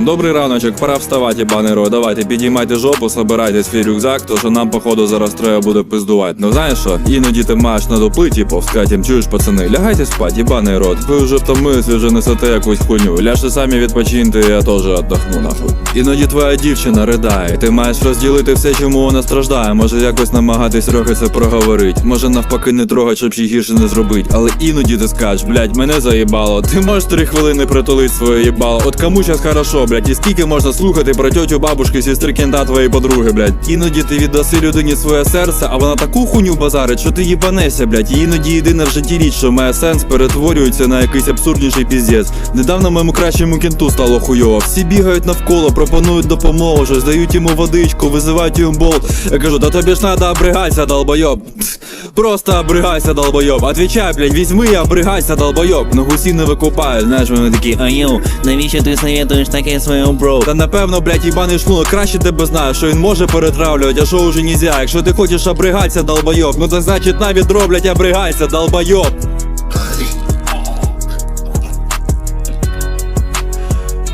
Добрий раночок, пора вставати, пане Ро. Давайте підіймайте жопу, собирайте свій рюкзак, то що нам, походу, зараз треба буде пиздувати. Ну знаєш що, іноді ти маєш надопити, типу, сказати їм, чуєш, пацани, лягайте спать, єбаний рот. Ви вже втомились, ви вже несете якусь хуйню. Ляжте самі відпочиньте, я теж отдохну нахуй. Іноді твоя дівчина ридає, ти маєш розділити все, чому вона страждає. Може якось намагатись трохи це проговорить. Може навпаки не трогать, щоб ще гірше не зробить. Але іноді ти скажеш, блядь, мене заїбало. Ти можеш три хвилини притулить своє їбало. От кому щас хорошо, блядь, і скільки можна слухати про тьотю бабушки, сестри кінта твоєї подруги, блядь. Іноді ти віддаси людині своє серце, а вона таку хуйню базарить, що ти їбанешся, блядь. І іноді єдина в житті річ, що має сенс, перетворюється на якийсь абсурдніший піздець. Недавно моєму кращому кінту стало хуйово. Всі бігають навколо, пропонують допомогу, щось дають йому водичку, визивають йому бол. Я кажу, да тобі ж надо обригайся, долбойоб. Просто обригайся, долбойоб. Отвечай, блядь, візьми і обригайся, долбойоб. Ну гусі не викупають, знаєш, вони такі, а навіщо ти советуєш таке своєму бро? та напевно, блядь, їбаний шлунок краще тебе знає, що він може перетравлювати, а що уже нельзя. Якщо ти хочеш обригатися, долбойоб, ну це значить на відро, блядь, обригайся, долбойоб.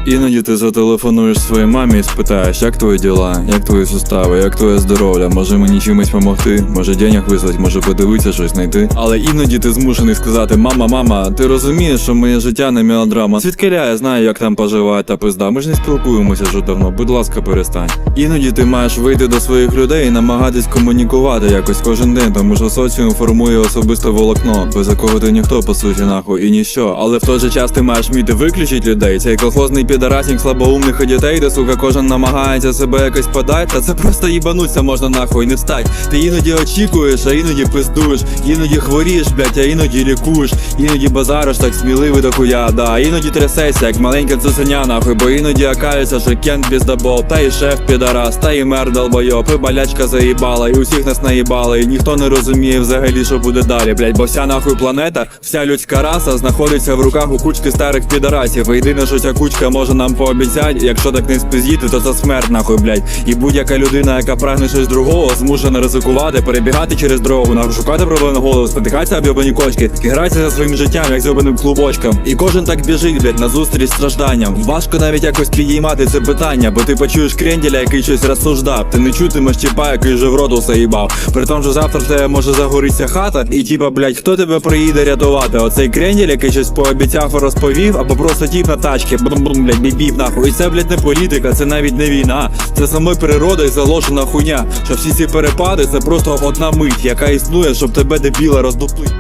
Іноді ти зателефонуєш своїй мамі і спитаєш, як твої діла, як твої сустави, як твоє здоров'я, може мені чимось допомогти, може денег вислати, може подивитися щось знайти. Але іноді ти змушений сказати: Мама, мама, ти розумієш, що моє життя не мелодрама. Звідкиля я знаю, як там поживає та пизда. Ми ж не спілкуємося вже давно. Будь ласка, перестань. Іноді ти маєш вийти до своїх людей і намагатись комунікувати якось кожен день, тому що соціум формує особисте волокно, без якого ти ніхто по суті нахуй і ніщо. Але в той же час ти маєш вміти виключити людей. Цей колхозний підарасінг слабоумних і дітей, де сука кожен намагається себе якось подати, та це просто їбануться можна нахуй не встать. Ти іноді очікуєш, а іноді пиздуєш, іноді хворієш, блять, а іноді лікуєш, іноді базариш так сміливий до хуя, да, іноді трясешся, як маленька цуценя нахуй, бо іноді окажеться, що кент піздабол, та і шеф підарас, та і мер долбойоб, і болячка заїбала, і усіх нас наїбали, і ніхто не розуміє взагалі, що буде далі, блять, бо вся нахуй планета, вся людська раса знаходиться в руках у кучки старих підарасів. Єдине, що ця кучка може нам пообіцяти, якщо так не спизіти, то це смерть нахуй, блять. І будь-яка людина, яка прагне щось другого, змушена ризикувати, перебігати через дорогу, нахуй шукати проблем голову, спотикатися об йобані кочки, гратися за своїм життям, як з йобаним клубочком. І кожен так біжить, блять, назустріч стражданням. Важко навіть якось підіймати це питання, бо ти почуєш кренділя, який щось розсуждав. Ти не чутимеш тіпа, який же в рот усе їбав. При тому, що завтра в тебе може загорітися хата, і типа, блять, хто тебе приїде рятувати? Оцей кренділь, який щось пообіцяв розповів, або просто тіп на тачки, бум-бум, блять, бібів нахуй. І це, блядь, не політика, це навіть не війна. Це саме природа і заложена хуйня. Що всі ці перепади це просто одна мить, яка існує, щоб тебе дебіла роздуплити.